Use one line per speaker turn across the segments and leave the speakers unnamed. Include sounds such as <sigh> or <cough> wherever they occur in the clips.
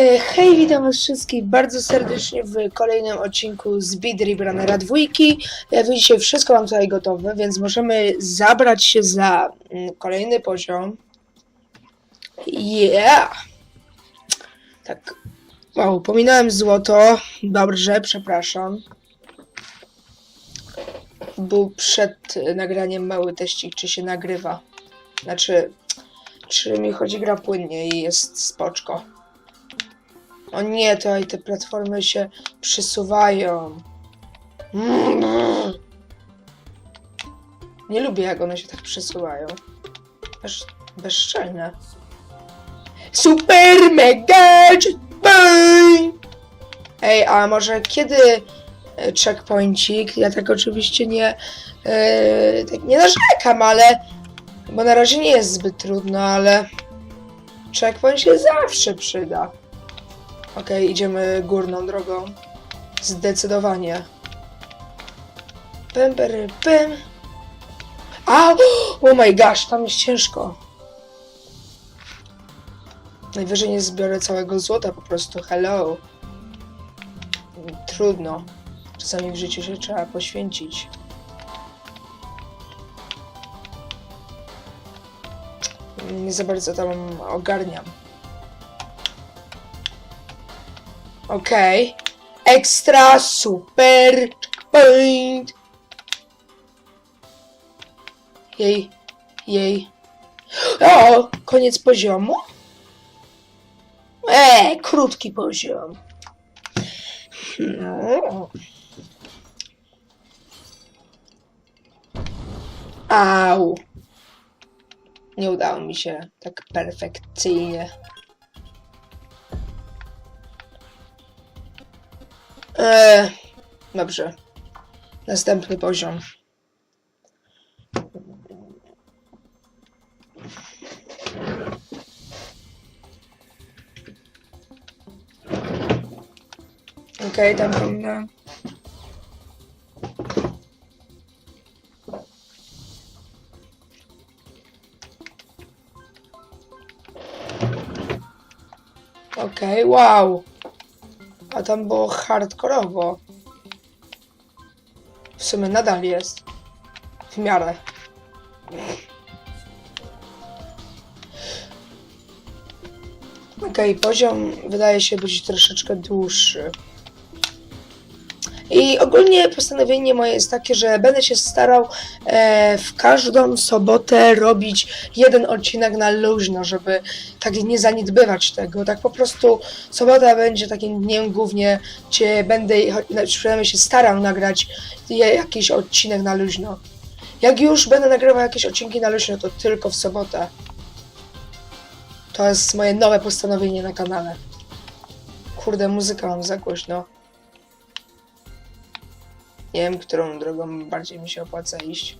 E, Hej, witam was wszystkich bardzo serdecznie w kolejnym odcinku z Beat Runnera dwójki. Jak widzicie, wszystko mam tutaj gotowe, więc możemy zabrać się za mm, kolejny poziom. Yeah! Tak. Wow, pominąłem złoto. Dobrze, przepraszam. Był przed e, nagraniem mały teścik, czy się nagrywa. Znaczy, czy mi chodzi gra płynnie i jest spoczko. O nie, tutaj te platformy się przesuwają. Nie lubię, jak one się tak przesuwają. Aż bezczelne. Super mega bang! Ej, a może kiedy e, checkpointik? Ja tak oczywiście nie e, tak nie narzekam, ale bo na razie nie jest zbyt trudno, ale checkpoint się zawsze przyda. Okej, idziemy górną drogą. Zdecydowanie. Pem, pery, pem. A! <gasps> Oh my gosh, tam jest ciężko. Najwyżej nie zbiorę całego złota po prostu. Hello. Trudno. Czasami w życiu się trzeba poświęcić. Nie za bardzo tam ogarniam. Okej. Ekstra, super, checkpoint. Jej, jej. O, koniec poziomu? E, krótki poziom. No. Au. Nie udało mi się tak perfekcyjnie. Eee, dobrze. Następny poziom. Okej, tam powinna. Okej, wow. A tam było hardkorowo. W sumie nadal jest. W miarę. Okej, poziom wydaje się być troszeczkę dłuższy. I ogólnie postanowienie moje jest takie, że będę się starał e, w każdą sobotę robić jeden odcinek na luźno, żeby tak nie zaniedbywać tego. Tak po prostu sobota będzie takim dniem głównie, gdzie będę przynajmniej się starał nagrać jakiś odcinek na luźno. Jak już będę nagrywał jakieś odcinki na luźno, to tylko w sobotę. To jest moje nowe postanowienie na kanale. Kurde, muzyka mam za głośno. Nie wiem, którą drogą bardziej mi się opłaca iść.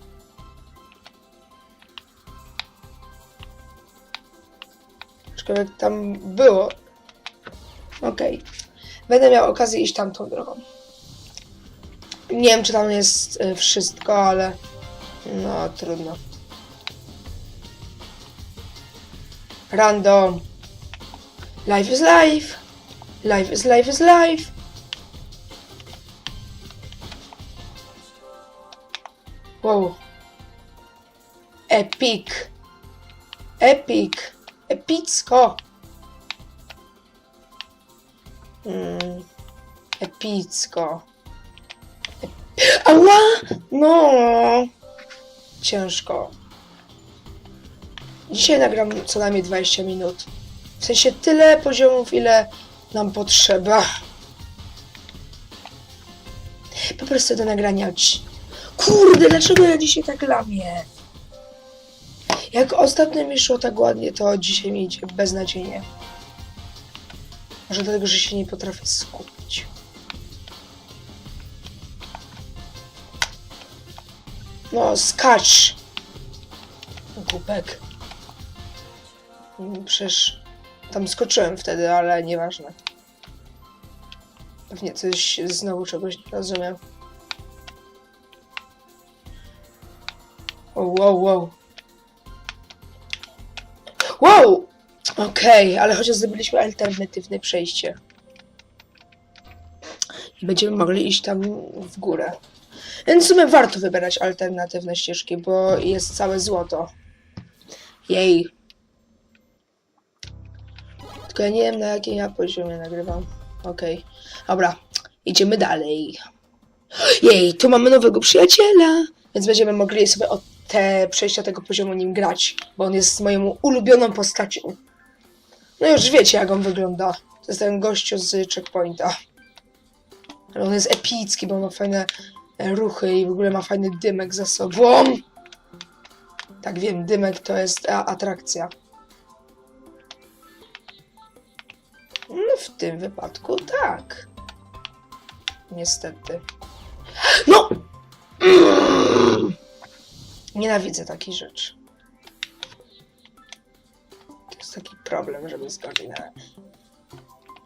Aczkolwiek tam było. Okej. Będę miał okazję iść tamtą drogą. Nie wiem, czy tam jest y, wszystko, ale no trudno. Random. Life is life. Life is life is life. Wow. Epic. Epic. Epicko. Mm. Epicko. Ep Ała! No. Ciężko. Dzisiaj nagram co najmniej 20 minut. W sensie tyle poziomów, ile nam potrzeba. Po prostu do nagrania Kurde, dlaczego ja dzisiaj tak lamię? Jak ostatnio mi szło tak ładnie, to dzisiaj mi idzie beznadziejnie. Może dlatego, że się nie potrafię skupić. No, skacz! Głupek. Przecież tam skoczyłem wtedy, ale nieważne. Pewnie coś znowu czegoś nie rozumiem. Wow, wow, wow. Wow! Okej, ale chociaż zrobiliśmy alternatywne przejście. I będziemy mogli iść tam w górę. Więc w sumie warto wybierać alternatywne ścieżki, bo jest całe złoto. Jej. Tylko ja nie wiem na jakim ja poziomie nagrywam. Okej. Dobra, idziemy dalej. Jej, tu mamy nowego przyjaciela. Więc będziemy mogli sobie od te przejścia tego poziomu nim grać, bo on jest moją ulubioną postacią. No już wiecie jak on wygląda. To jest ten gościu z checkpointa. Ale on jest epicki, bo ma fajne e, ruchy i w ogóle ma fajny dymek za sobą. Tak wiem, dymek to jest a, atrakcja. No w tym wypadku tak. Niestety. No! Nienawidzę takich rzeczy. To jest taki problem, żeby skoczyć na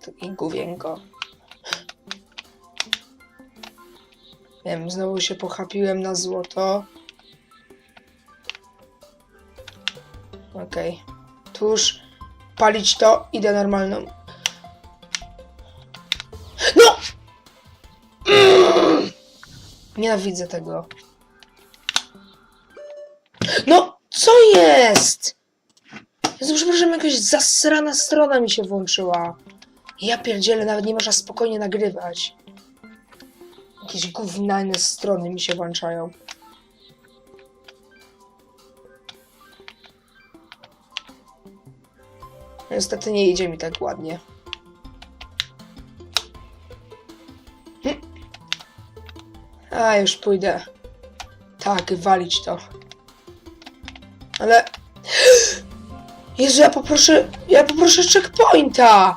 taki główienko. Wiem, znowu się pochapiłem na złoto. Okej. Tuż palić to, idę normalną. No! <clears throat> Nienawidzę tego. Jest? Jezu, przepraszam, jakaś zasrana strona mi się włączyła. Ja pierdzielę, nawet nie można spokojnie nagrywać. Jakieś gównane strony mi się włączają. Niestety nie idzie mi tak ładnie. Hm. A, już pójdę. Tak, walić to. Ale... Jezu, ja poproszę... Ja poproszę checkpointa!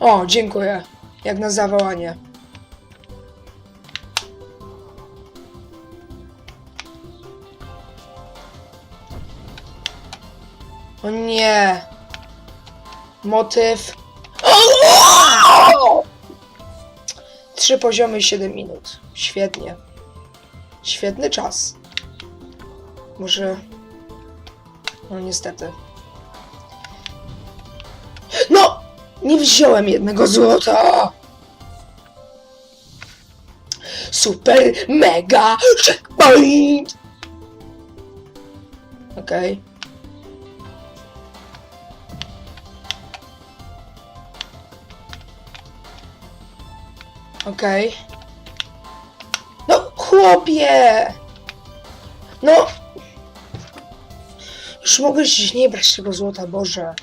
O, dziękuję. Jak na zawołanie. O nie. Motyw. Trzy poziomy i 7 minut. Świetnie. Świetny czas. Może... No niestety. No! Nie wziąłem jednego złota! Super, mega, checkpoint! Okej. Okej. No, chłopie! No! Już mogłeś nie brać tego złota, Boże.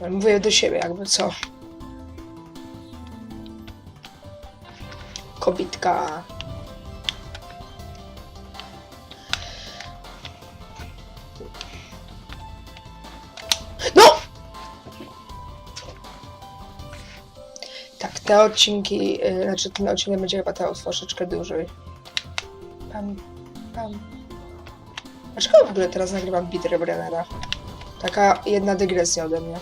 Ja Mówię do siebie, jakby co. Kobitka. No! Tak, te odcinki, yy, znaczy ten odcinek będzie chyba trwał troszeczkę dłużej. Pam, pam. Dlaczego w ogóle teraz nagrywam Peter Brennera? Taka jedna dygresja ode mnie.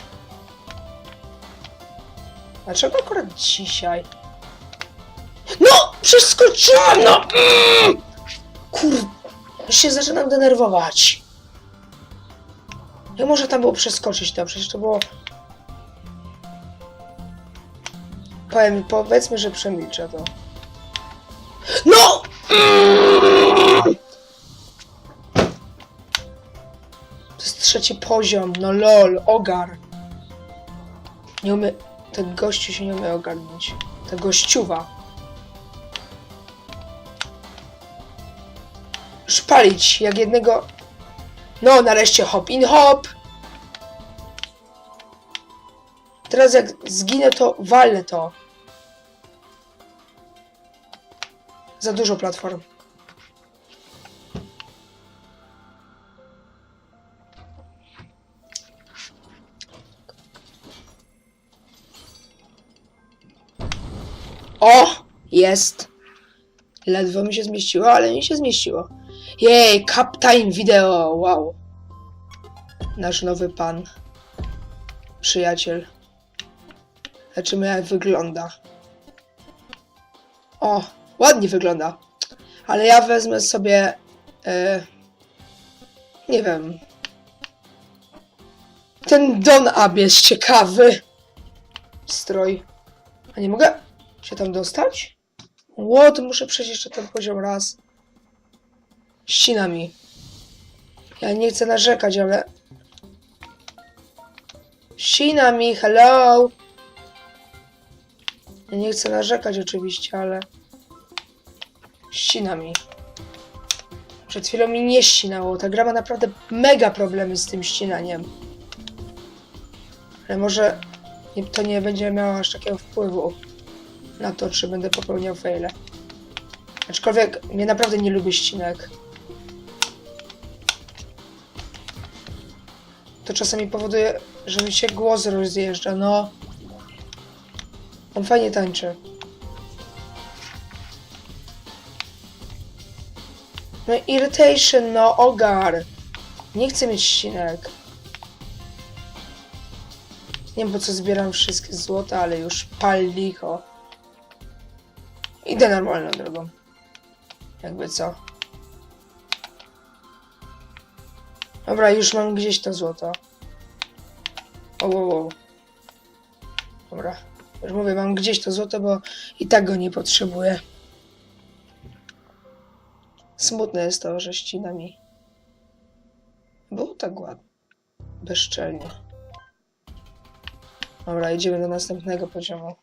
Dlaczego akurat dzisiaj? No! Przeskoczyłem, no! Mm! Kur... Się zaczynam denerwować. Jak można tam było przeskoczyć to? Przecież to było... Powiem, powiedzmy, że przemilczę to. No! Mm! Trzeci poziom, no lol, ogar. Nie umie... Ten gościu się nie umie ogarnąć. Ta gościuwa. Szpalić, jak jednego... No, nareszcie hop in hop. Teraz jak zginę, to walę to. Za dużo platform. Jest! Ledwo mi się zmieściło, ale mi się zmieściło. Jej, Captain Video! Wow! Nasz nowy pan. Przyjaciel. Zobaczymy jak wygląda. O! Ładnie wygląda. Ale ja wezmę sobie... E, nie wiem. Ten Don Ab jest ciekawy. Stroj. A nie mogę się tam dostać? What? Muszę przejść jeszcze ten poziom raz. Ścina mi. Ja nie chcę narzekać, ale... Ścina mi, hello! Ja nie chcę narzekać oczywiście, ale... Ścina mi. Przed chwilą mi nie ścinało. Ta gra ma naprawdę mega problemy z tym ścinaniem. Ale może to nie będzie miało aż takiego wpływu na to, czy będę popełniał faile. Aczkolwiek mnie naprawdę nie lubię ścinek. To czasami powoduje, że mi się głos rozjeżdża, no. On fajnie tańczy. No irritation, no ogar. Nie chcę mieć ścinek. Nie wiem po co zbieram wszystkie złota, ale już pal licho. Idę normalną drogą. Jakby co. Dobra, już mam gdzieś to złoto. O, o, o. Dobra. Już mówię, mam gdzieś to złoto, bo i tak go nie potrzebuję. Smutne jest to, że ścina mi. Było tak ładnie. Bezczelnie. Dobra, idziemy do następnego poziomu.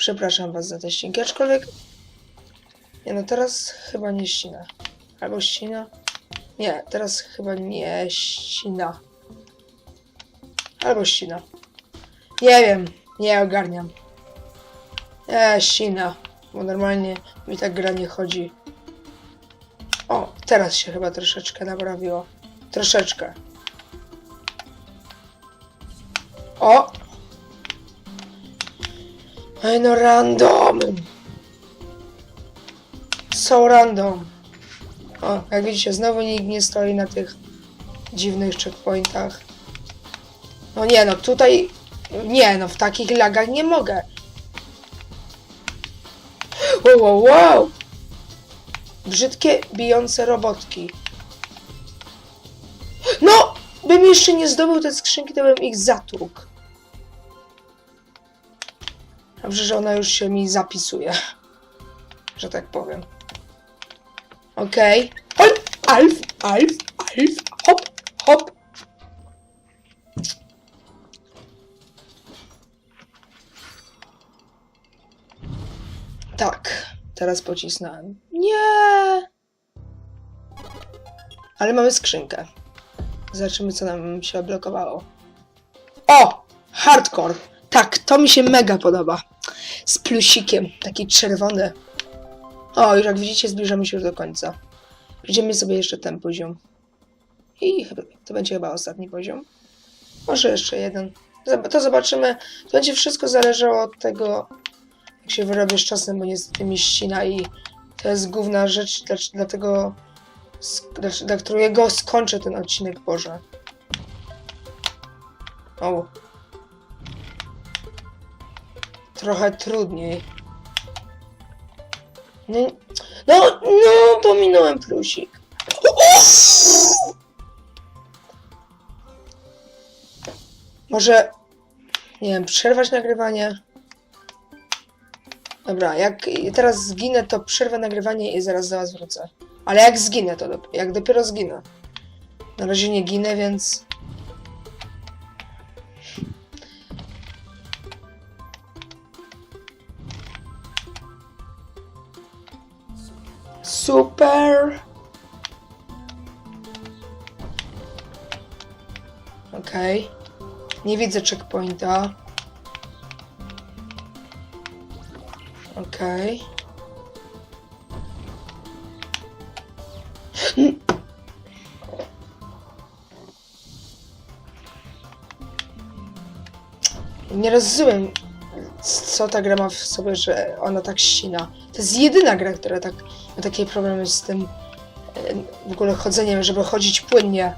Przepraszam was za te ścinki, aczkolwiek... Nie no, teraz chyba nie ścina. Albo ścina? Nie, teraz chyba nie ścina. Albo ścina. Nie wiem, nie ogarniam. Nie, ścina. Bo normalnie mi tak gra nie chodzi. O, teraz się chyba troszeczkę naprawiło. Troszeczkę. O! Ej no random! So random. O, jak widzicie, znowu nikt nie stoi na tych dziwnych checkpointach. No nie no, tutaj... Nie no, w takich lagach nie mogę. Wow, wow, wow! Brzydkie, bijące robotki. No! Bym jeszcze nie zdobył te skrzynki, to bym ich zatłukł. Dobrze, że ona już się mi zapisuje. Że tak powiem. Okej. Okay. Alf, alf, alf, hop, hop. Tak, teraz pocisnąłem. Nie! Ale mamy skrzynkę. Zobaczymy, co nam się odblokowało. O! Hardcore! Tak, to mi się mega podoba. Z plusikiem, taki czerwony. O, już jak widzicie, zbliżamy się już do końca. Przejdziemy sobie jeszcze ten poziom. I chyba, to będzie chyba ostatni poziom. Może jeszcze jeden. To zobaczymy. To będzie wszystko zależało od tego, jak się wyrobię z czasem, bo niestety mi ścina i to jest główna rzecz, dla, dlatego, dla którego skończę ten odcinek Boże. O. Trochę trudniej. No, no, no, pominąłem plusik. Może, nie wiem, przerwać nagrywanie? Dobra, jak teraz zginę, to przerwę nagrywanie i zaraz do was wrócę. Ale jak zginę, to dop- jak dopiero zginę. Na razie nie ginę, więc... Super! Okej. Nie widzę checkpointa. Okej. Mm. Nie rozumiem, co ta gra ma w sobie, że ona tak ścina. To jest jedyna gra, która tak ma takie problemy z tym e, w ogóle chodzeniem, żeby chodzić płynnie.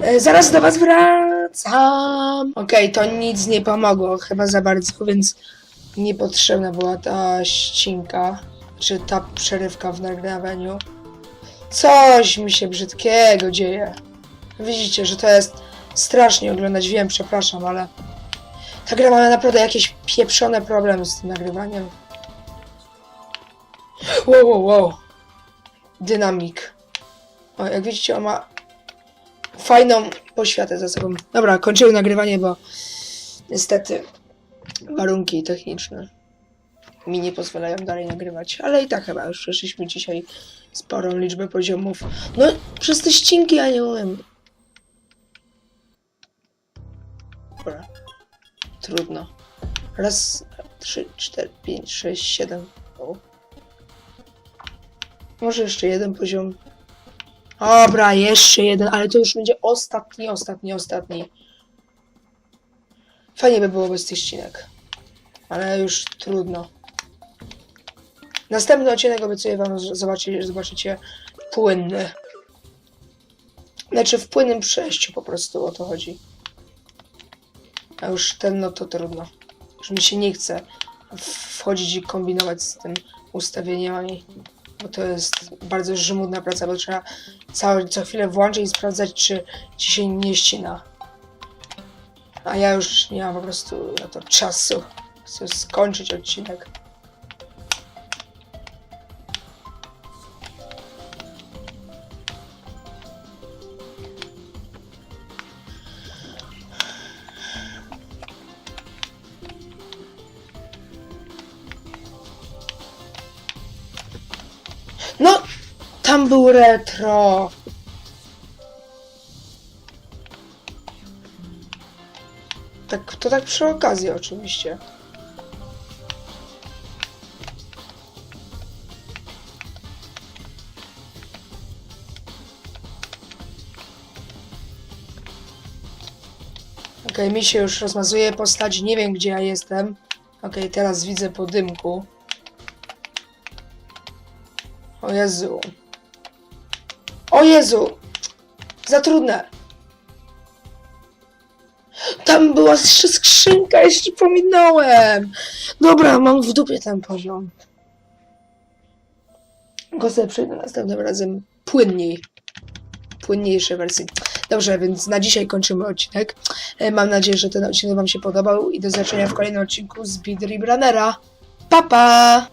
E, Zaraz do was wracam. Okej, to nic nie pomogło chyba za bardzo, więc niepotrzebna była ta ścinka, czy ta przerywka w nagrywaniu. Coś mi się brzydkiego dzieje. Widzicie, że to jest strasznie oglądać. Wiem, przepraszam, ale ta gra ma naprawdę jakieś pieprzone problemy z tym nagrywaniem. Wow, wow, wow. Dynamik. O, jak widzicie, on ma fajną poświatę za sobą. Dobra, kończymy nagrywanie, bo niestety warunki techniczne mi nie pozwalają dalej nagrywać. Ale i tak chyba już przeszliśmy dzisiaj sporą liczbę poziomów. No, przez te ścinki ja nie umiem. Dobra. Trudno. Raz, dwa, trzy, cztery, pięć, sześć, siedem. O. Może jeszcze jeden poziom. Dobra, jeszcze jeden, ale to już będzie ostatni, ostatni, ostatni. Fajnie by było bez tych ścinek. Ale już trudno. Następny odcinek obiecuję wam, zobaczycie, zobaczycie płynny. Znaczy w płynnym przejściu po prostu o to chodzi. A już ten no to trudno. Już mi się nie chce wchodzić i kombinować z tym ustawieniami. Bo to jest bardzo żmudna praca, bo trzeba cały, co chwilę włączyć i sprawdzać, czy ci się nie ścina. A ja już nie mam po prostu na to czasu. Chcę skończyć odcinek. No, tam był retro. Tak, to tak przy okazji oczywiście. Okej, mi się już rozmazuje postać, nie wiem gdzie ja jestem. Okej, teraz widzę po dymku. O Jezu. O Jezu! Za trudne. Tam była jeszcze skrzynka, jeszcze pominąłem. Dobra, mam w dupie ten poziom. Go sobie przejdę następnym razem płynniej. Płynniejszej wersji. Dobrze, więc na dzisiaj kończymy odcinek. E, Mam nadzieję, że ten odcinek Wam się podobał i do zobaczenia w kolejnym odcinku z Speedrunner'a. Pa, pa!